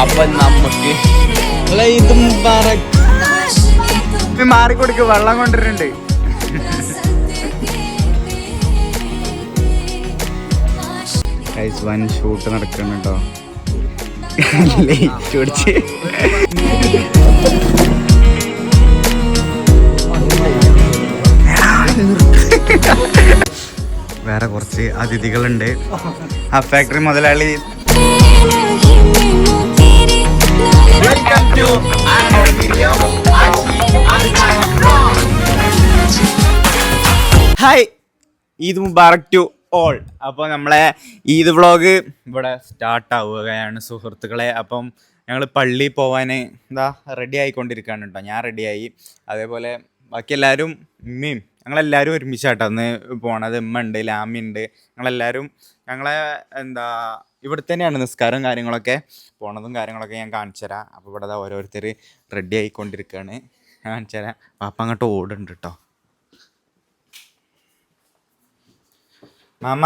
അപ്പൊ നമുക്ക് മാറി മാറിക്കൊടുക്ക് വെള്ളം കൊണ്ടിട്ടുണ്ട് വൻ ഷൂട്ട് നടക്കുന്നുണ്ടോ ലൈറ്റ് വേറെ കുറച്ച് അതിഥികളുണ്ട്. ആ ഫാക്ടറി മുതലാളി hi Eid Mubarak to all. അപ്പോൾ നമ്മളെ ഈദ് വ്ളോഗ് ഇവിടെ സ്റ്റാർട്ട് ആവുകയാണ് സുഹൃത്തുക്കളെ. അപ്പം ഞങ്ങൾ പള്ളിയിൽ പോവാൻ എന്താ റെഡി ആയിക്കൊണ്ടിരിക്കുകയാണ് കേട്ടോ ഞാൻ റെഡിയായി അതേപോലെ ബാക്കി എല്ലാവരും ഉമ്മയും ഞങ്ങളെല്ലാവരും ഒരുമിച്ചാട്ടോ അന്ന് പോണത്. ഉമ്മ ഉണ്ട് ലാമി ഉണ്ട് ഞങ്ങളെല്ലാവരും ഞങ്ങളെ എന്താ ഇവിടെ തന്നെയാണ് നിസ്കാരവും കാര്യങ്ങളൊക്കെ. പോണതും കാര്യങ്ങളൊക്കെ ഞാൻ കാണിച്ചു തരാം. അപ്പോൾ ഇവിടെ ഓരോരുത്തർ റെഡി ആയിക്കൊണ്ടിരിക്കുകയാണ് ഞാൻ കാണിച്ചു തരാം. പാപ്പ അങ്ങോട്ട് ഓടുന്നുണ്ട് കേട്ടോ മാമ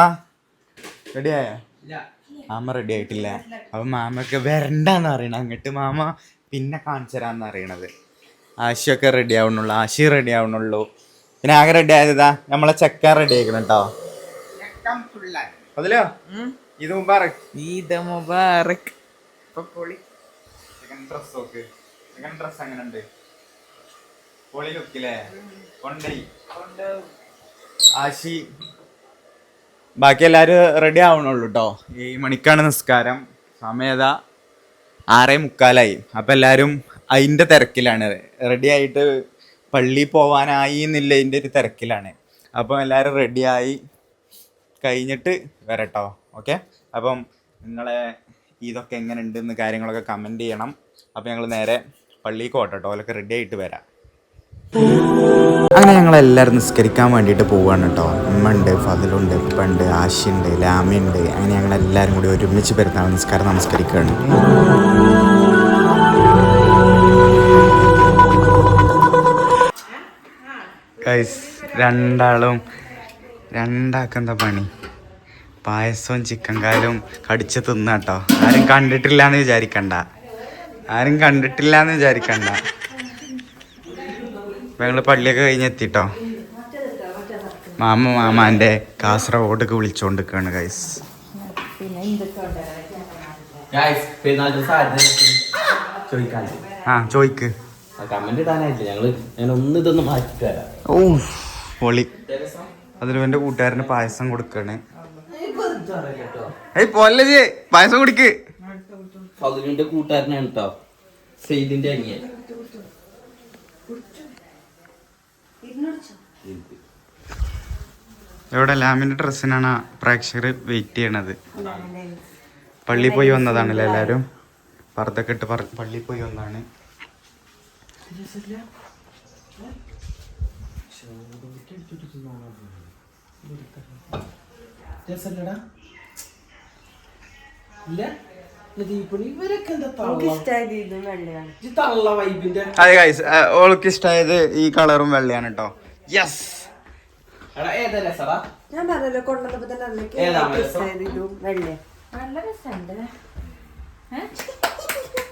റെഡി ആയോ? മാമ റെഡി ആയിട്ടില്ല. അപ്പൊ മാമയൊക്കെ വരണ്ടെന്ന് അറിയണം അങ്ങോട്ട് മാമ പിന്നെ കാണിച്ചു തരാന്ന് അറിയണത് ആശയൊക്കെ റെഡി ആവണുള്ളൂ ആശി റെഡി ആവണുള്ളൂ പിന്നെ ആകെ റെഡി ആയതാ നമ്മളെ ചെക്കൻ റെഡി കേട്ടോ അതിലോ? ഇത് മുബാറക്. ഇത് മുബാറക്. സെക്കൻഡ് ഡ്രസ് നോക്ക്. സെക്കൻഡ് ഡ്രസ് അങ്ങനെ ഉണ്ട് പൊളി ലുക്കില്ലേ ആശി. ബാക്കി എല്ലാവരും റെഡി ആവണുള്ളൂ കേട്ടോ ഈ മണിക്കാണ് നിസ്കാരം. സമയത ആറേ മുക്കാലായി. അപ്പം എല്ലാവരും അതിന്റെ തിരക്കിലാണ്. റെഡി ആയിട്ട് പള്ളിയിൽ പോവാനായി അതിന്റെ ഒരു തിരക്കിലാണ്. അപ്പം എല്ലാവരും റെഡിയായി കഴിഞ്ഞിട്ട് വരട്ടോ. ഓക്കെ അപ്പം നിങ്ങളെ ഇതൊക്കെ എങ്ങനെ ഉണ്ടെന്ന് കാര്യങ്ങളൊക്കെ കമന്റ് ചെയ്യണം. അപ്പോൾ ഞങ്ങൾ നേരെ പള്ളിക്ക് പോട്ടോ ഓലൊക്കെ റെഡി ആയിട്ട് വരാം. അങ്ങനെ ഞങ്ങൾ എല്ലാവരും നിസ്കരിക്കാൻ വേണ്ടിയിട്ട് പോവാണ് കേട്ടോ ഉമ്മ ഉണ്ട് ഫതിലുണ്ട് ഉപ്പുണ്ട് ആശയുണ്ട് ലാമയുണ്ട് അങ്ങനെ ഞങ്ങൾ എല്ലാവരും കൂടി ഒരുമിച്ച് പെരുന്നാൾ നിസ്കാരം നമസ്കരിക്കുകയാണ്. രണ്ടാളും രണ്ടാക്കെന്താ പണി? പായസവും ചിക്കൻ കാലും കടിച്ച് തിന്നാട്ടോ ആരും കണ്ടിട്ടില്ല എന്ന് വിചാരിക്കണ്ട. ആരും കണ്ടിട്ടില്ല എന്ന് വിചാരിക്കണ്ട. ഞങ്ങൾ ഞങ്ങൾ പള്ളിയൊക്കെ കഴിഞ്ഞ് എത്തിട്ടോ മാമ മാമാന്റെ കാസർഗോഡൊക്കെ വിളിച്ചോണ്ടിരിക്കാണ് ഗൈസ് ആ ചോയ്ക്ക് ഓ പൊളി. അതിൽ എന്റെ കൂട്ടുകാരന് പായസം കൊടുക്കാണ്. ഏയ് പോലെ ജി പായസം കുടിക്ക്. ഫതുലിന്റെ കൂട്ടുകാരനാണ് കേട്ടോ. സെയ്ദിന്റെ അനിയൻ. ഇവിടെ ലാമിന്റെ ഡ്രസ്സിനാണ് പ്രേക്ഷകർ വെയിറ്റ് ചെയ്യണത്. പള്ളിയിൽ പോയി വന്നതാണല്ലേ എല്ലാവരും? പർദ്ദൊക്കെ ഇട്ട് പള്ളി പള്ളിയിൽ പോയി വന്നാണ് ഇവരൊക്കെ അതെ ഗൈസ് ഓൾക്ക് ഇഷ്ടമായത് ഈ കളറും വെള്ളയാണ് കേട്ടോ യെസ് ഞാൻ പറഞ്ഞല്ലോ കൊണ്ടുവന്നപ്പോ തന്നെ?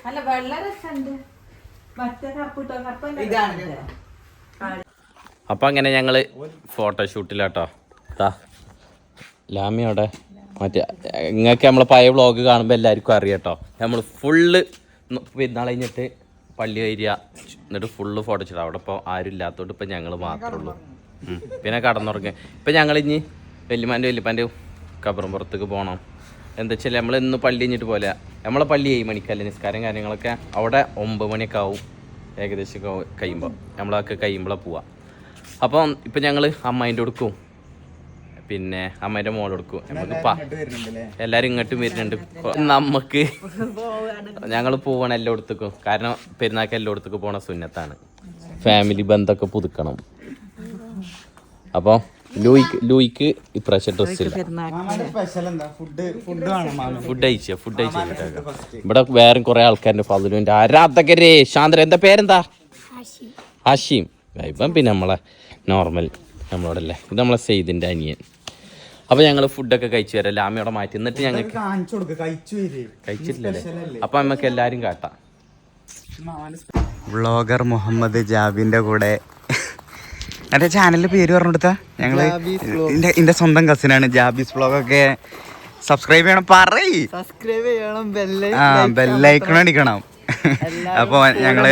അല്ല വെള്ള രസമുണ്ട്. മറ്റേ കറുപ്പിട്ടോ കറുപ്പല്ല ഇതാണ്. അപ്പൊ അങ്ങനെ ഞങ്ങൾ ഫോട്ടോഷൂട്ടിലാട്ടോ ലാമിയോടെ ലാമി അവിടെ മറ്റേ നിങ്ങൾക്ക് നമ്മൾ പഴയ വ്ളോഗ് കാണുമ്പോൾ എല്ലാവർക്കും അറിയാട്ടോ നമ്മൾ ഫുള്ള് പെരുന്നാൾ കഴിഞ്ഞിട്ട് പള്ളി വരിക എന്നിട്ട് ഫുള്ള് ഫോട്ടോ ഷൂട്ട് അവിടെ ഇപ്പോൾ ആരും ഇല്ലാത്തതുകൊണ്ട് ഇപ്പം ഞങ്ങൾ മാത്രമേ ഉള്ളൂ. പിന്നെ കടന്നുറങ്ങി. ഇപ്പം ഞങ്ങൾ ഇനി വല്യമാന്റെ വല്യപ്പാന്റെ കബറും പുറത്തേക്ക് പോകണം എന്താ വെച്ചാൽ നമ്മൾ ഇന്ന് പള്ളി കഴിഞ്ഞിട്ട് പോലെ നമ്മളെ പള്ളി ഏഴ് മണിക്കല്ല നിസ്കാരം കാര്യങ്ങളൊക്കെ? അവിടെ ഒമ്പത് മണിയൊക്കെ ആവും. ഏകദേശം കഴിയുമ്പോൾ നമ്മളൊക്കെ കഴിയുമ്പോഴാണ് പോവാം. അപ്പം ഇപ്പം ഞങ്ങൾ അമ്മായിന്റെ കൊടുക്കും പിന്നെ അമ്മേന്റെ മോൾ കൊടുക്കും. നമുക്ക് പ എല്ലാവരും ഇങ്ങോട്ടും വരുന്നുണ്ട്. നമുക്ക് ഞങ്ങൾ പോവാണ് എല്ലായിടത്തേക്കും കാരണം പെരുന്നാൾക്ക് എല്ലായിടത്തേക്ക് പോണ സുന്നത്താണ്. ഫാമിലി ബന്ധമൊക്കെ പുതുക്കണം. അപ്പോൾ ലൂയിക്ക് ലൂയിക്ക് ഇപ്രാവശ്യം ഡ്രസ് ഇല്ല. സ്പെഷ്യൽ എന്താ? ഫുഡ് അയച്ച ഫുഡ് അയച്ചു ഇവിടെ വേറെ കുറെ ആൾക്കാരുടെ ഫതുലുവിന്റെ ആരാധകരെ. ശാന്തര എന്താ പേരെന്താ? ഹാഷിം. ഇപ്പം പിന്നെ നമ്മളെ നോർമൽ നമ്മളോടല്ലേ? ഇത് നമ്മളെ സെയ്ദിന്റെ അനിയൻ. അപ്പോൾ ഞങ്ങൾ ഫുഡൊക്കെ കഴിച്ചു വരാം ലാമിയോടെ മാറ്റി. എന്നിട്ട് ഞങ്ങൾക്ക് കാണിച്ചു കൊടുക്ക. കഴിച്ചു കഴിച്ചിട്ടില്ലല്ലേ അപ്പൊ നമുക്ക് എല്ലാരും കാട്ടാം. വ്ളോഗർ മുഹമ്മദ് ജാബിന്റെ കൂടെ. എന്റെ ചാനലിന്റെ പേര് പറഞ്ഞു കൊടുത്താ ഞങ്ങൾ എന്റെ എന്റെ സ്വന്തം കസിനാണ് ജാബീസ് വ്ളോഗൊക്കെ സബ്സ്ക്രൈബ് ചെയ്യണം പറയ്. സബ്സ്ക്രൈബ് ചെയ്യണം ബെല്ലൈക്കണം അടിക്കണം. അപ്പോൾ ഞങ്ങൾ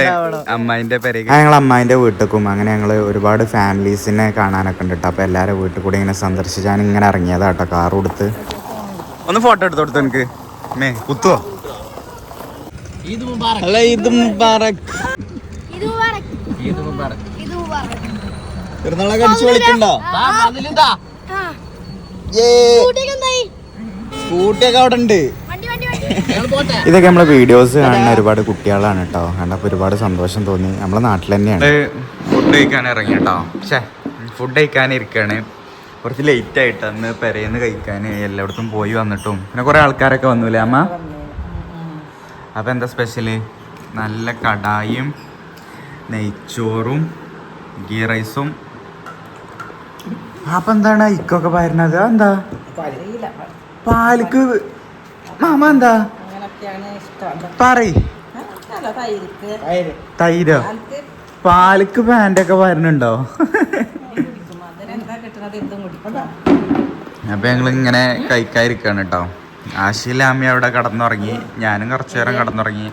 അമ്മായിന്റെ പേരേക്ക് ഞങ്ങൾ അമ്മായിന്റെ വീട്ടിലേക്കും അങ്ങനെ ഞങ്ങൾ ഒരുപാട് ഫാമിലീസിനെ കാണാനൊക്കെ ഉണ്ട് കേട്ടോ. അപ്പോൾ എല്ലാവരും വീട്ടിൽ കൂടി ഇങ്ങനെ സന്ദർശിച്ചാൻ ഇങ്ങനെ ഇറങ്ങിയതാ കേട്ടോ കാർ കൊടുത്ത്. ഒന്ന് ഫോട്ടോ എടുത്തു കൊടുത്തു എനിക്ക്. മേ കുത്തുവോ? അല്ല ഇത് മുബാറക്. പെരുന്നാളൊക്കെ അടിച്ചു വിളിക്കണ്ടോ ആ. സ്കൂട്ടിയൊക്കെ അവിടെ ഉണ്ട്. ഇതൊക്കെ നമ്മളെ വീഡിയോസ് കാണുന്ന ഒരുപാട് കുട്ടികളാണ് കേട്ടോ. കണ്ടപ്പോൾ ഒരുപാട് സന്തോഷം തോന്നി. നമ്മളെ നാട്ടിൽ തന്നെയാണ്. ഫുഡ് കഴിക്കാൻ ഇറങ്ങി കേട്ടോ. പക്ഷേ ഫുഡ് കഴിക്കാൻ ഇരിക്കാണ്. കുറച്ച് ലേറ്റ് ആയിട്ട് അന്ന് പെരേന്ന് കഴിക്കാൻ എല്ലായിടത്തും പോയി വന്നിട്ടും. പിന്നെ കുറേ ആൾക്കാരൊക്കെ വന്നൂലേ അമ്മ? അപ്പം എന്താ സ്പെഷ്യൽ നല്ല കടായും നെയ്ച്ചോറും ഗീ റൈസും അപ്പം എന്താണ് ഇക്കൊക്കെ പറഞ്ഞത് എന്താ പാലിക്ക് മാമ എന്താ പറയ്. തൈരോ. പാലക്ക് പാന്റൊക്കെ കുടിക്കും. അപ്പൊ ഞങ്ങൾ ഇങ്ങനെ കഴിക്കാതിരിക്കാണ് കേട്ടോ ആശയിലാമി അവിടെ കടന്നുറങ്ങി. ഞാനും കുറച്ചു നേരം കടന്നുറങ്ങി.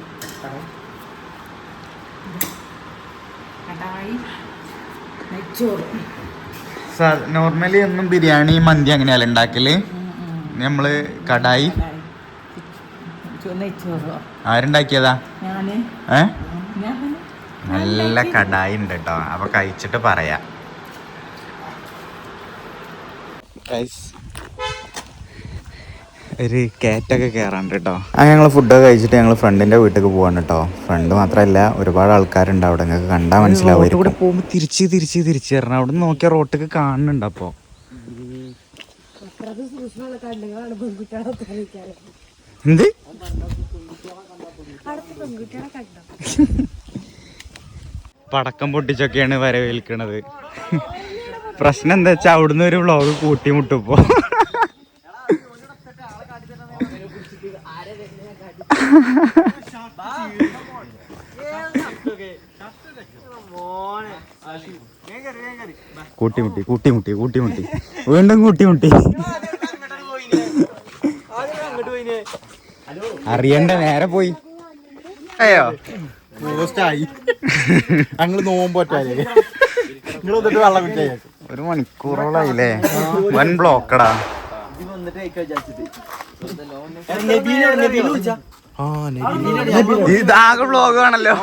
നോർമലി ഒന്നും ബിരിയാണി മന്തി അങ്ങനെയല്ല ഉണ്ടാക്കൽ. നമ്മൾ കടായി. ആരുണ്ടാക്കിയതാ? ഞാൻ. ഏ? നല്ല കടായി ഉണ്ട് കേട്ടോ അപ്പൊ കഴിച്ചിട്ട് പറയാ. ഒരു കേറ്റൊക്കെ കയറാണ്ട് കേട്ടോ ആ ഞങ്ങൾ ഫുഡൊക്കെ കഴിച്ചിട്ട് ഞങ്ങൾ ഫ്രണ്ടിന്റെ വീട്ടിലേക്ക് പോവാണ് കേട്ടോ ഫ്രണ്ട് മാത്രമല്ല ഒരുപാട് ആൾക്കാരുണ്ട് അവിടെ. നിങ്ങൾക്ക് കണ്ടാൽ മനസ്സിലാവും ഇവിടെ പോകുമ്പോൾ തിരിച്ച് തിരിച്ച് തിരിച്ച് തരണം അവിടെ നിന്ന് നോക്കിയ റോട്ടൊക്കെ കാണുന്നുണ്ട് അപ്പോ. എന്ത്? പടക്കം പൊട്ടിച്ചൊക്കെയാണ് വരവേൽക്കണത്. പ്രശ്നം എന്താ വെച്ചാ അവിടുന്ന് ഒരു വ്ളോഗ് കൂട്ടിമുട്ടിപ്പോ. കൂട്ടിമുട്ടി കൂട്ടിമുട്ടി കൂട്ടിമുട്ടി. വീണ്ടും കൂട്ടിമുട്ടി. അറിയണ്ട നേരെ പോയി. അയ്യോ. ഞങ്ങൾ നോമ്പോറ്റാലേ നിങ്ങൾ വന്നിട്ട് വെള്ളം കുടിച്ചാ ഒരു മണിക്കൂറോളായില്ലേ? വൻ ബ്ലോക്കടാ. ഇതാകെ ബ്ലോഗ് ആണല്ലോ.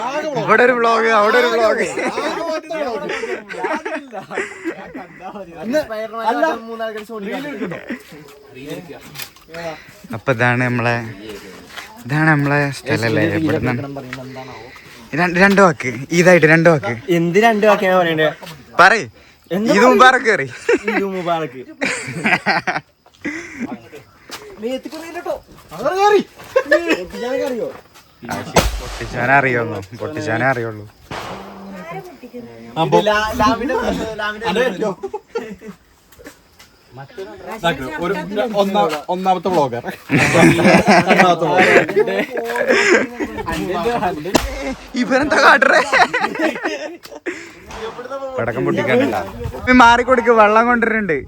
ഇവിടെ ഒരു ബ്ലോഗ് അവിടെ ഒരു ബ്ലോഗ് അപ്പൊ ഇതാണ് നമ്മളെ ഇതാണ് നമ്മളെ സ്ഥലല്ലേ? ഇവിടുന്ന് രണ്ട് രണ്ട് വാക്ക്. ഇതായിട്ട് രണ്ട് വാക്ക്. എന്ത് രണ്ട് വാക്കിയാ പറയണ്ടേ? പറയ്. ഇത് മുബാറക്ക് ഇത് മുബാറക്ക് പൊട്ടിച്ചാനെ അറിയുള്ളൂ. പൊട്ടിച്ചാനെ അറിയുള്ളൂ. ഒരു ഒന്നാമത്തെ വ്ളോഗർ ഇവരെന്താ കാട്ടറേ പടക്കം പൊട്ടിക്കണ്ട മാറിക്കൊടുക്ക് വെള്ളം കൊണ്ടുവരുന്നുണ്ട്.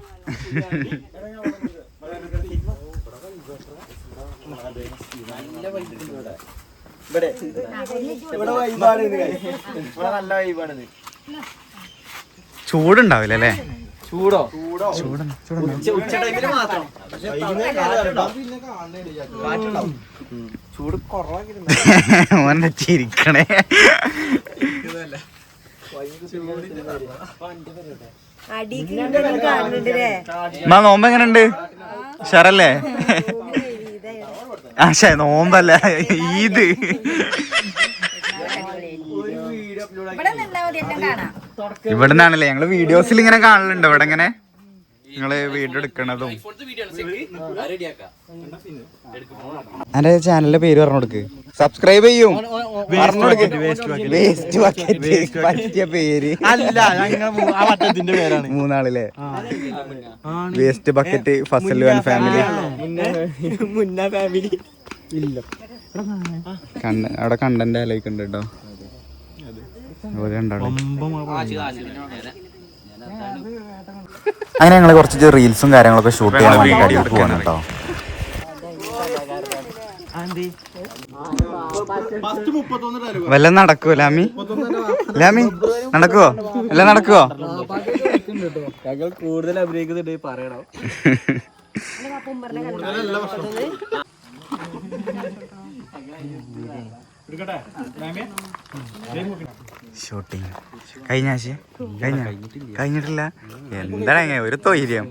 ഇവിടെ ഇവിടെ വൈബാണ് ഇത് ഇവിടെ നല്ല വൈബാണ് ചൂടുണ്ടാവില്ല അല്ലേ ചൂടോ? ചൂട്? ചൂടുണ്ടാവും ഉച്ച ടൈമിൽ മാത്രം. ചൂട് കുറവാക്കി ചിരിക്കണേ? മാ നോമ്പ് എങ്ങനെയുണ്ട്? ഷറല്ലേ ആ ശേ നോമ്പല്ല. ഈദ്. ഇവിടെ നിന്നാ മതി എന്നെ കാണാം. ഇവിടെ നിന്നാണല്ലേ ഞങ്ങൾ വീഡിയോസിൽ ഇങ്ങനെ കാണലുണ്ട് ഇവിടെ ഇങ്ങനെ നിങ്ങൾ വീഡിയോ എടുക്കണതും. എന്റെ ചാനലിന്റെ പേര് പറഞ്ഞു കൊടുക്ക് സബ്സ്ക്രൈബ് ചെയ്യും പറഞ്ഞു കൊടുക്ക് വേസ്റ്റ് ബക്കറ്റ് പറ്റിയ പേര്. അല്ല മൂന്നാളില്ലേ? വേസ്റ്റ് ബക്കറ്റ് ഫസൽ വൻ ഫാമിലി മുന്ന ഫാമിലി ഇല്ല. കണ്ട അവിടെ കണ്ടന്റ് ആലോചിക്കണ്ടോ കേട്ടോ. അങ്ങനെ ഞങ്ങൾ കുറച്ച് റീൽസും കാര്യങ്ങളൊക്കെ ഷൂട്ട് ചെയ്യാൻ വേണ്ടി അടിയിൽ പോവാണ് കേട്ടോ വല്ല നടക്കുവോ ലാമി? ലാമി നടക്കുവോ? വല്ല നടക്കുവോ? ഞങ്ങൾ കൂടുതൽ അഭിനയിക്കുന്നുണ്ട് പറയണം ഷൂട്ടിങ് കഴിഞ്ഞ ആഴ്ച കഴിഞ്ഞ? കഴിഞ്ഞിട്ടില്ല. എന്താണ് ഒരു തൊയ്ര്യം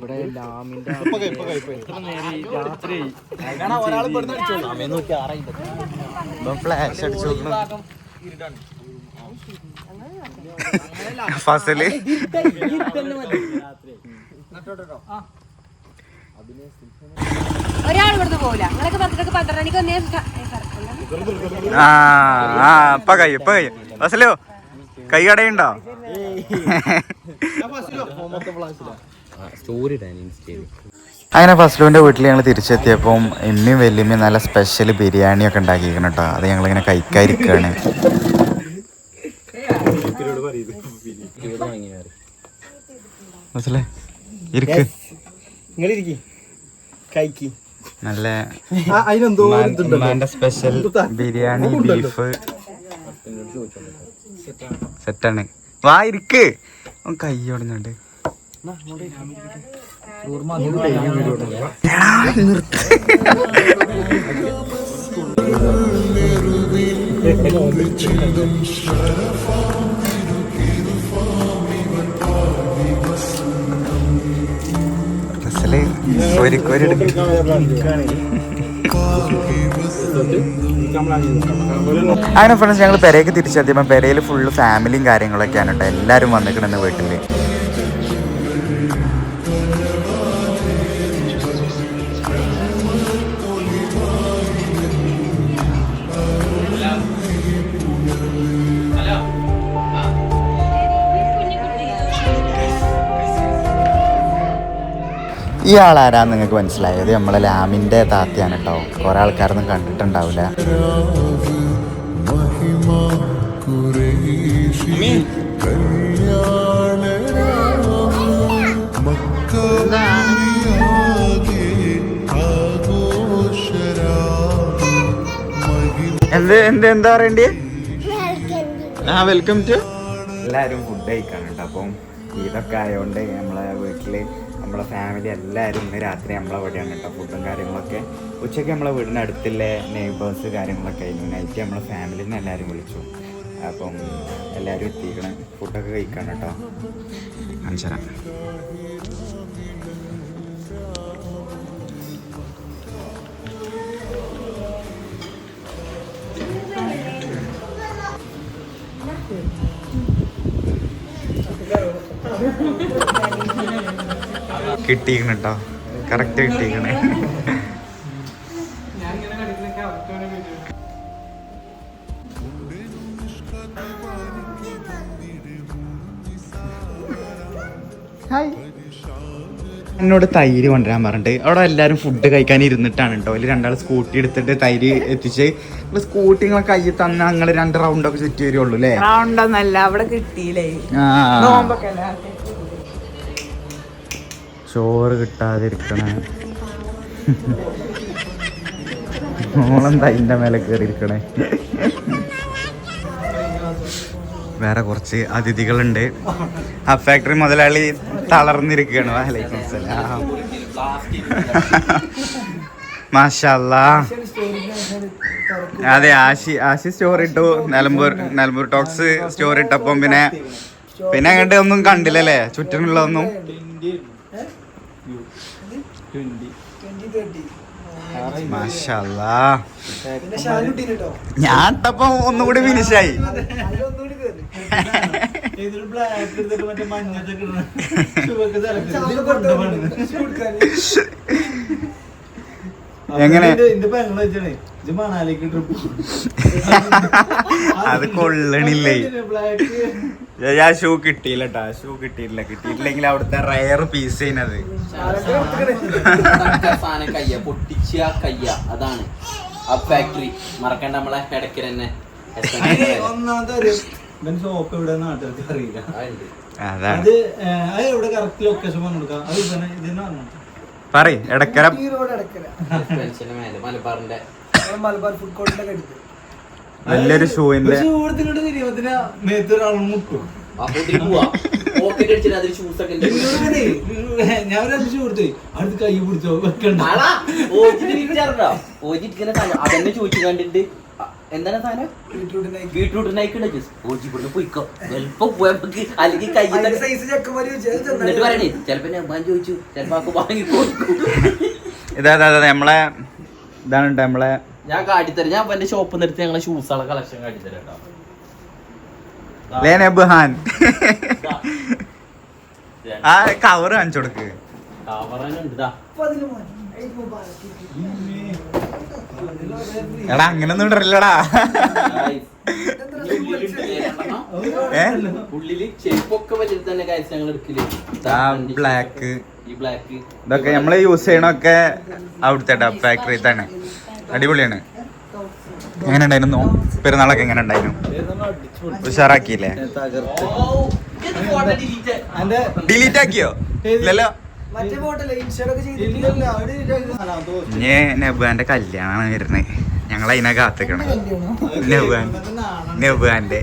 ഫ്ലാഷ് അടിച്ചു ഫസൽ ഒരാൾ ഇവിടുന്ന് പോവില്ല. നിങ്ങളൊക്കെ ആ ഇപ്പൊ ഇപ്പൊ കൈ കടയുണ്ടോ? സ്റ്റോറി ഇടാൻ ഇൻസ്റ്റയിൽ അങ്ങനെ ഫസ്ലുവിന്റെ വീട്ടിൽ ഞങ്ങൾ തിരിച്ചെത്തിയപ്പം എമ്മയും വല്യമ്മയും നല്ല സ്പെഷ്യൽ ബിരിയാണി ഒക്കെ ഉണ്ടാക്കിയിരിക്കണം കേട്ടോ അത് ഞങ്ങളിങ്ങനെ കഴിക്കാതിരിക്കുകയാണ് മനസ്സിലെ ഇരിക്ക്. നിങ്ങൾ കൈക്ക്. നല്ല അതിനെന്തോ സ്പെഷ്യൽ ബിരിയാണി ബീഫ്. സെറ്റാണ്. വാ ഇരിക്ക്. ഓൻ കൈ അങ്ങനെ ഫ്രണ്ട്സ് ഞങ്ങൾ പെരയ്ക്ക് തിരിച്ചെത്തിയപ്പോൾ പെരയിൽ ഫുള്ള് ഫാമിലിയും കാര്യങ്ങളൊക്കെയാണ് കേട്ടോ. എല്ലാവരും വന്നിക്കണെന്ന് വീട്ടിൽ ആളാരാന്ന് നിങ്ങൾക്ക് മനസ്സിലായത് നമ്മളെ ലാമിന്റെ താത്തയാണ് കേട്ടോ. കുറേ ആൾക്കാരൊന്നും കണ്ടിട്ടുണ്ടാവില്ല. എന്ത് എന്ത് എന്താ പറയണ്ടേ? ആ വെൽക്കം ടു എല്ലാവരും ഫുഡ് കഴിക്കാനുണ്ട്. അപ്പം ഇതൊക്കെ ആയതുകൊണ്ട് നമ്മളെ വീട്ടിൽ നമ്മളെ ഫാമിലി എല്ലാവരും ഇന്ന് രാത്രി നമ്മളെ വീടാണ് കേട്ടോ. ഫുഡും കാര്യങ്ങളൊക്കെ. ഉച്ചയ്ക്ക് നമ്മളെ വീടിന്റെ അടുത്തുള്ള നെയ്ബേഴ്സ് കാര്യങ്ങളൊക്കെ ആയിരുന്നു. നൈറ്റ് നമ്മളെ ഫാമിലിയിൽ നിന്ന് എല്ലാവരും വിളിച്ചു. അപ്പം എല്ലാവരും എത്തിക്കണം. ഫുഡൊക്കെ കഴിക്കണം കേട്ടോ. കാണിച്ചുതരാം കിട്ടിയിരിക്കണം കേട്ടോ കറക്റ്റ് കിട്ടിയിരിക്കണേ എന്നോട് തൈര് കൊണ്ടുവരാൻ പറഞ്ഞിട്ട്. അവിടെ എല്ലാവരും ഫുഡ് കഴിക്കാൻ ഇരുന്നിട്ടാണ് കേട്ടോ അതിൽ രണ്ടാൾ സ്കൂട്ടി എടുത്തിട്ട് തൈര് എത്തിച്ച്. സ്കൂട്ടി നിങ്ങളെ കയ്യിൽ തന്ന നിങ്ങൾ രണ്ട് റൗണ്ടൊക്കെ ചുറ്റി വരുള്ളൂ അല്ലേ റൗണ്ടൊന്നല്ല അവിടെ കിട്ടിയില്ലേ? ചോറ് കിട്ടാതിരിക്കണേ. മോളെന്താ അതിന്റെ മേലെ കയറിയിരിക്കണേ വേറെ കുറച്ച് അതിഥികളുണ്ട്. ആ ഫാക്ടറി മുതലാളി തളർന്നിരിക്കുകയാണ്. വലൈക്കും അസ്സലാം മാഷല്ല. അതെ ആശി ആശി സ്റ്റോറി ഇട്ടു. നിലമ്പൂർ നിലമ്പൂർ ടോക്സ് സ്റ്റോറി ഇട്ടപ്പം പിന്നെ പിന്നെ അങ്ങോട്ട് ഒന്നും കണ്ടില്ലല്ലേ? ചുറ്റിനുള്ളതൊന്നും മാഷല്ലാ ഞാൻ ഇട്ടപ്പം ഒന്നും കൂടി ഫിനിഷായി ഇതിൽ ബ്ലാക്ക് എടുത്തിട്ട് മറ്റേ മഞ്ഞത്തൊക്കെ ഇടണം. ഷൂവൊക്കെ select ചെയ്ത് ഒന്നുകൂടി ഫിനിഷായി എങ്ങനെ? അത് കൊള്ളണില്ലേ? ആ ഷൂ കിട്ടിയില്ല കേട്ടോ ഷൂ കിട്ടിയില്ല കിട്ടിയിട്ടില്ലെങ്കിൽ അവിടുത്തെ റയർ പീസ് ചെയ്യുന്നത്. പൊട്ടിച്ച കയ്യ. അതാണ്. ആ ഫാക്ടറി മറക്കണ്ട നമ്മളെ ഇടയ്ക്ക് തന്നെ. നാട്ടുകാർക്ക് അറിയില്ല. അത് ഏഹ്, അത് എവിടെ കറക്റ്റ് ലൊക്കേഷൻ പറഞ്ഞു കൊടുക്കാം? അത് ഇവനെ ഇതിന് പറഞ്ഞു പറയ് ഇടക്കര മലബാറിന്റെ. മലബാർ ഫുഡ് കോർട്ടിന്റെ അടുത്ത്. നല്ലൊരു ഷൂവിന്റെ കൊടുത്തേ അടുത്ത് കൈ പിടിച്ചോ വെക്കണ്ട. അതന്നെ ചോദിച്ചു കണ്ടിട്ട്. എന്താണ് സാധനം? ബീട്രൂട്ട് ഓജി ഇവിടുന്ന് പോയിക്കോ. എളുപ്പം പോയപ്പോക്ക് അല്ലെങ്കിൽ കൈ എന്നിട്ട് പറയണേ ചെലപ്പോ ഞാൻ ചോദിച്ചു. ചെലപ്പോ വാങ്ങി കൊടുക്കും. ഇതാ നമ്മളെ ഇതാണ് നമ്മളെ ഞാൻ കാട്ടിത്തരാം. ഞാൻ എന്റെ ഷോപ്പ് നിർത്തി ഞങ്ങളെ ഷൂസുകളെ കളക്ഷൻ കാട്ടിത്തരാം കേട്ടോ ലേന ബഹാൻ. ആ കവർ കാണിച്ചു കൊടുക്ക്. എടാ അങ്ങനൊന്നും ഇടറില്ലടാ ബ്ലാക്ക് ഇതൊക്കെ നമ്മൾ യൂസ് ചെയ്യണൊക്കെ അവിടുത്തെ ഫാക്ടറി തന്നെ അടിപൊളിയാണ്. എങ്ങനെ ഉണ്ടായിരുന്നു പെരുന്നാളൊക്കെ എങ്ങനെ ഉണ്ടായിരുന്നു ഉഷാറാക്കിയില്ലേ? ഡിലീറ്റ് ആക്കിയോ ഇല്ലല്ലോ. നെബുവാന്റെ കല്യാണമാണ് വരുന്നത്. ഞങ്ങൾ അതിനെ കാത്തിക്കണം നെബുവാൻ നെബുവാന്റെ.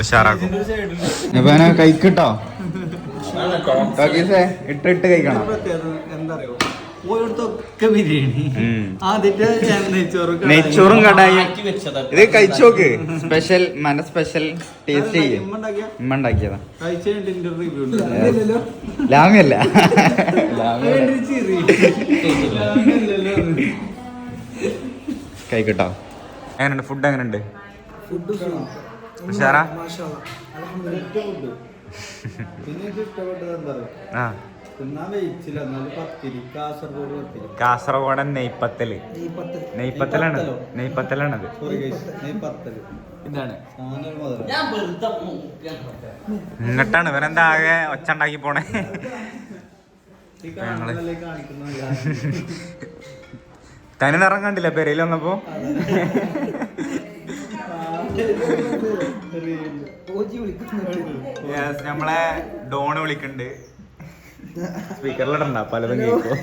ഉഷാറാക്കും. നെബുവാനെ കഴിക്കട്ടോ ടോക്കീസേ ഇട്ട്? ഇട്ട് കഴിക്കണം. പ്രത്യേകത എന്താ അറിയോ ബിരിയാണി. ആദ്യത്തെ നെയ്ച്ചോറും കടായും. നെയ്ച്ചോറും ഇത് കഴിച്ചു നോക്ക്. സ്പെഷ്യൽ മന സ്പെഷ്യൽ ടേസ്റ്റ് ചെയ്യും. ഉമ്മണ്ടാക്കിയതാ ഉണ്ടാക്കിയതാ. ലാമിയല്ല. കഴിക്കട്ടോ. എങ്ങനെയുണ്ട്? ഫുഡ് എങ്ങനെയുണ്ട്? ഉഷാറാ. പിന്നെ എനിക്ക് ഇഷ്ടപ്പെട്ടത് എന്താ? ആ. തിന്നാൻ വെയിച്ചില്ല. എന്നാലും പത്തിരി. കാസർഗോഡ് പത്തിരി. കാസർഗോഡൻ നെയ്പത്തൽ. നെയ്പത്തലാണ്. നെയ്പത്തലാണ് അത് നെയ്പ്പത്തലോ? നെയ്പ്പത്തലാണത് സോറി ഗൈസ് നെയ് പത്തൽ ഇതാണ്. ഇങ്ങട്ടാണ് ഇവരെന്താ ആകെ ഒച്ച ഉണ്ടാക്കി പോണേ തനി നിറം കണ്ടില്ല പെരയിൽ വന്നപ്പോ? നമ്മളെ ഡോണ് വിളിക്കുന്നുണ്ട് സ്പീക്കറിലിടണ്ട പലതും കേൾക്കും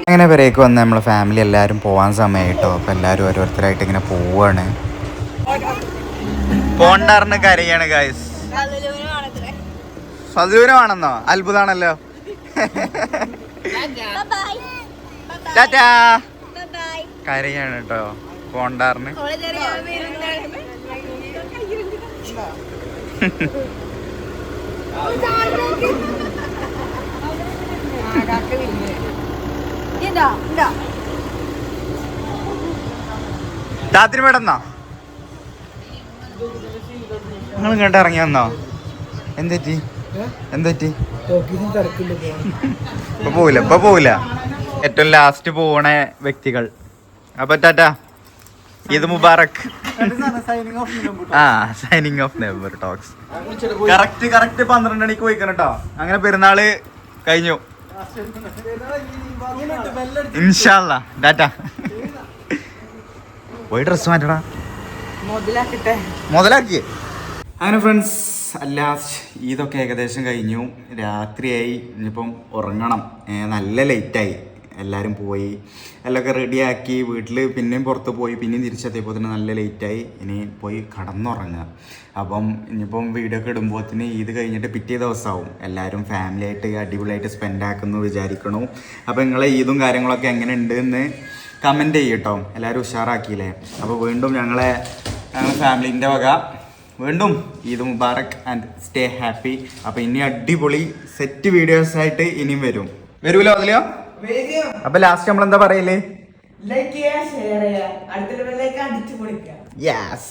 അങ്ങനെ വരേക്ക് വന്ന് നമ്മളെ ഫാമിലി എല്ലാവരും പോവാൻ സമയമായിട്ടോ അപ്പൊ എല്ലാവരും ഓരോരുത്തരായിട്ട് ഇങ്ങനെ പോവാണ്. പോണ്ടാറിന് കരയാണ് ഗായ്സ് സദൂരമാണെന്നോ? അത്ഭുതാണല്ലോ. കരയാണ് കേട്ടോ പോണ്ടാറിന്. രാത്രി വേടന്നോ നിങ്ങൾ ഇങ്ങോട്ട് ഇറങ്ങി വന്നോ? എന്തെറ്റി പോകാൻ ഇപ്പൊ. പോവില്ല ഇപ്പൊ പോവില്ല. ഏറ്റവും ലാസ്റ്റ് പോണ വ്യക്തികൾ. അപ്പൊ tata Eid Mubarak. Signing off ആ signing off never talks correct correct പന്ത്രണ്ട് മണിക്ക് പോയിക്കണം കേട്ടോ അങ്ങനെ പെരുന്നാൾ കഴിഞ്ഞു. ഇൻഷാല്ല ടാറ്റ. പോയി ഡ്രസ് മാറ്റടാ. മുതലാക്കിയേ? മുതലാക്കി അങ്ങനെ ഫ്രണ്ട്സ് ലാസ്റ്റ് ഇതൊക്കെ ഏകദേശം കഴിഞ്ഞു. രാത്രിയായി. ഇനിയിപ്പം ഉറങ്ങണം. നല്ല ലേറ്റായി എല്ലാവരും പോയി. എല്ലൊക്കെ റെഡിയാക്കി വീട്ടിൽ പിന്നെയും പുറത്ത് പോയി. പിന്നെയും തിരിച്ചെത്തിയപ്പോൾ തന്നെ നല്ല ലേറ്റായി ഇനി പോയി കടന്നുറങ്ങുക. അപ്പം ഇനിയിപ്പം വീഡിയോ ഒക്കെ ഇടുമ്പോഴത്തിന് ഇത് കഴിഞ്ഞിട്ട് പിറ്റേ ദിവസമാവും എല്ലാവരും ഫാമിലി ആയിട്ട് അടിപൊളിയായിട്ട് സ്പെൻഡ് ആക്കുന്നു വിചാരിക്കണു. അപ്പോൾ നിങ്ങളെ ഈദും കാര്യങ്ങളൊക്കെ എങ്ങനെ ഉണ്ട് എന്ന് കമന്റ് ചെയ്യട്ടോ എല്ലാവരും ഉഷാറാക്കിയില്ലേ? അപ്പോൾ വീണ്ടും ഞങ്ങളെ ഞങ്ങളെ ഫാമിലിന്റെ വക. വീണ്ടും Eid Mubarak and stay happy അപ്പൊ ഇനി അടിപൊളി സെറ്റ് വീഡിയോസ് ആയിട്ട് ഇനിയും വരും. വരൂലോ അതിലോ? അപ്പൊ ലാസ്റ്റ് നമ്മൾ എന്താ പറയല്ലേ യെസ്